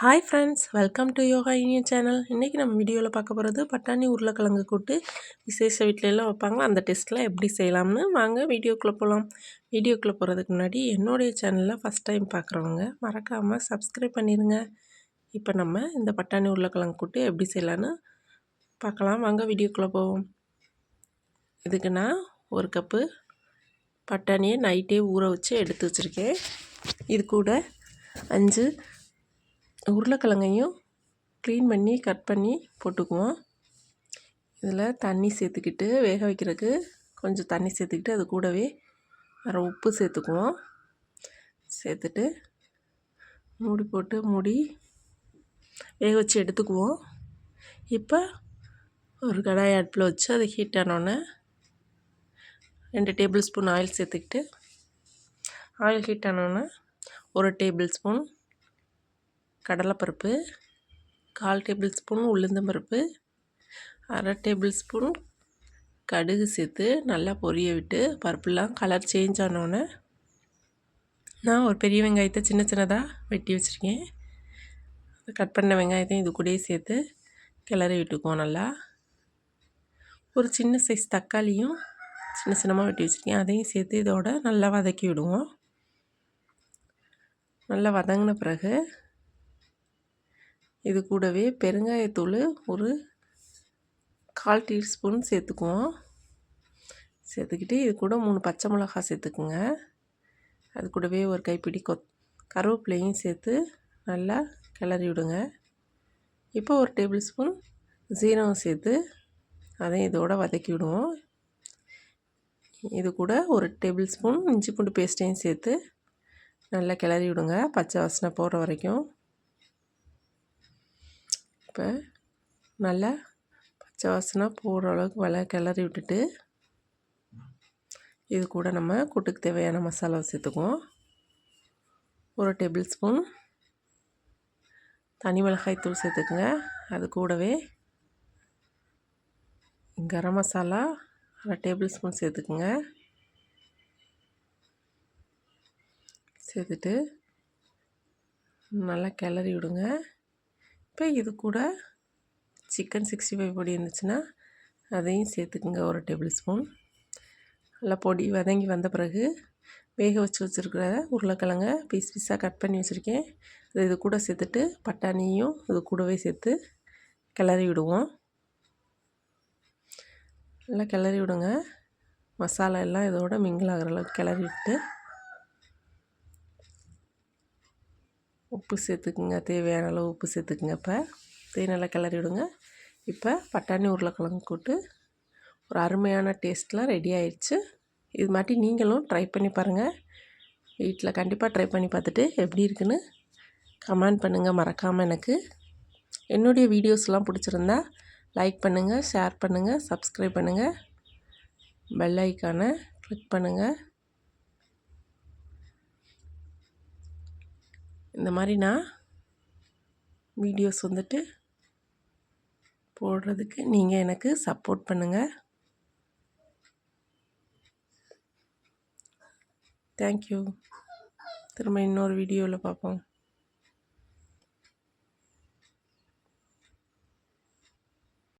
Hi friends welcome to yoga Iniyan channel இன்றைக்கி நம்ம வீடியோவில் பார்க்க போகிறது பட்டாணி உருளைக்கிழங்கு கூட்டு. விசேஷ வீட்டிலலாம் வைப்பாங்க அந்த டெஸ்ட்டில் எப்படி செய்யலாம்னு வாங்க வீடியோக்குள்ளே போகலாம் வீடியோக்குள்ளே போகிறதுக்கு முன்னாடி என்னுடைய சேனலில் ஃபஸ்ட் டைம் பார்க்குறவங்க மறக்காமல் சப்ஸ்கிரைப் பண்ணிடுங்க இப்போ நம்ம இந்த பட்டாணி உருளைக்கிழங்கு கூட்டு எப்படி செய்யலான்னு பார்க்கலாம். வாங்க வீடியோக்குள்ளே போவோம். இதுக்கு நான் ஒரு கப்பு பட்டாணியை நைட்டே ஊற வச்சு எடுத்து வச்சுருக்கேன். இது கூட அஞ்சு உருளைக்கிழங்கையும் க்ளீன் பண்ணி கட் பண்ணி போட்டுக்குவோம். இதில் தண்ணி சேர்த்துக்கிட்டு வேக வைக்கிறதுக்கு கொஞ்சம் தண்ணி சேர்த்துக்கிட்டு அது கூடவே வேறு உப்பு சேர்த்துக்குவோம். சேர்த்துட்டு மூடி போட்டு மூடி வேக வச்சு எடுத்துக்குவோம். இப்போ ஒரு கடாய் அடுப்பில் வச்சு அது ஹீட் ஆனோடனே ரெண்டு டேபிள் ஸ்பூன் ஆயில் சேர்த்துக்கிட்டு ஆயில் ஹீட் ஆனோடனே ஒரு டேபிள் ஸ்பூன் கடலைப்பருப்பு கால் டேபிள் ஸ்பூன் உளுந்தம்பருப்பு அரை டேபிள் ஸ்பூன் கடுகு சேர்த்து நல்லா பொரிய விட்டு பருப்புலாம் கலர் சேஞ்ச் ஆனோடனே நான் ஒரு பெரிய வெங்காயத்தை சின்ன சின்னதாக வெட்டி வச்சுருக்கேன். கட் பண்ண வெங்காயத்தையும் இது கூடயே சேர்த்து கிளறி விட்டுக்குவோம் நல்லா. ஒரு சின்ன சைஸ் தக்காளியும் சின்ன சின்னமாக வெட்டி வச்சுருக்கேன். அதையும் சேர்த்து இதோட நல்லா வதக்கி விடுவோம். நல்லா வதங்கின பிறகு இது கூடவே பெருங்காயத்தூள் ஒரு கால் டீஸ்பூன் சேர்த்துக்குவோம். சேர்த்துக்கிட்டு இது கூட மூணு பச்சை மிளகா சேர்த்துக்குங்க. அது கூடவே ஒரு கைப்பிடி கொத் கருவேப்பிலையும் சேர்த்து நல்லா கிளறி விடுங்க. இப்போ ஒரு டேபிள் ஸ்பூன் ஜீரகம் சேர்த்து அதையும் இதோட வதக்கி விடுவோம். இது கூட ஒரு டேபிள் ஸ்பூன் இஞ்சி பூண்டு பேஸ்ட்டையும் சேர்த்து நல்லா கிளறி விடுங்க. பச்சை வாசனை போகிற வரைக்கும். இப்போ நல்லா பச்சை வாசனை போகிற அளவுக்கு வில கிளறி விட்டுட்டு இது கூட நம்ம கூட்டுக்கு தேவையான மசாலா சேர்த்துக்குவோம். ஒரு டேபிள் ஸ்பூன் தனி மிளகாய் தூள் சேர்த்துக்குங்க. அது கூடவே கரம் மசாலா அரை டேபிள் ஸ்பூன் சேர்த்துக்குங்க. சேர்த்துட்டு நல்லா கிளறி விடுங்க. இப்போ இது கூட சிக்கன் சிக்ஸ்டி ஃபைவ் பொடி இருந்துச்சுன்னா அதையும் சேர்த்துக்குங்க ஒரு டேபிள் ஸ்பூன். நல்லா பொடி வதங்கி வந்த பிறகு வேக வச்சு வச்சுருக்கிற உருளைக்கிழங்க பீஸ் பீஸாக கட் பண்ணி வச்சுருக்கேன். அது இது கூட சேர்த்துட்டு பட்டாணியும் இது கூடவே சேர்த்து கிளறி விடுவோம். நல்லா கிளறி விடுங்க. மசாலா எல்லாம் இதோட மிங்கிள் ஆகிற அளவுக்கு கிளறி விட்டு உப்பு சேர்த்துக்குங்க தேவையான அளவு உப்பு சேர்த்துக்குங்க இப்போ. இதையும் நல்லா கிளறி விடுங்க. இப்போ பட்டாணி உருளைக்கிழங்கு கூட்டு ஒரு அருமையான டேஸ்ட்லாம் ரெடி ஆயிடுச்சு இது மாதிரி நீங்களும் ட்ரை பண்ணி பாருங்கள் வீட்டில் கண்டிப்பாக ட்ரை பண்ணி பார்த்துட்டு எப்படி இருக்குன்னு கமெண்ட் பண்ணுங்கள் மறக்காமல் எனக்கு என்னுடைய வீடியோஸ்லாம் பிடிச்சிருந்தா லைக் பண்ணுங்கள் ஷேர் பண்ணுங்கள் சப்ஸ்கிரைப் பண்ணுங்கள் பெல் ஐக்கானை கிளிக் பண்ணுங்கள் இந்த மாதிரி நான் வீடியோஸ் வந்துட்டு போடுறதுக்கு நீங்கள் எனக்கு சப்போர்ட் பண்ணுங்கள் தேங்க்யூ திரும்ப இன்னொரு வீடியோவில் பார்ப்போம்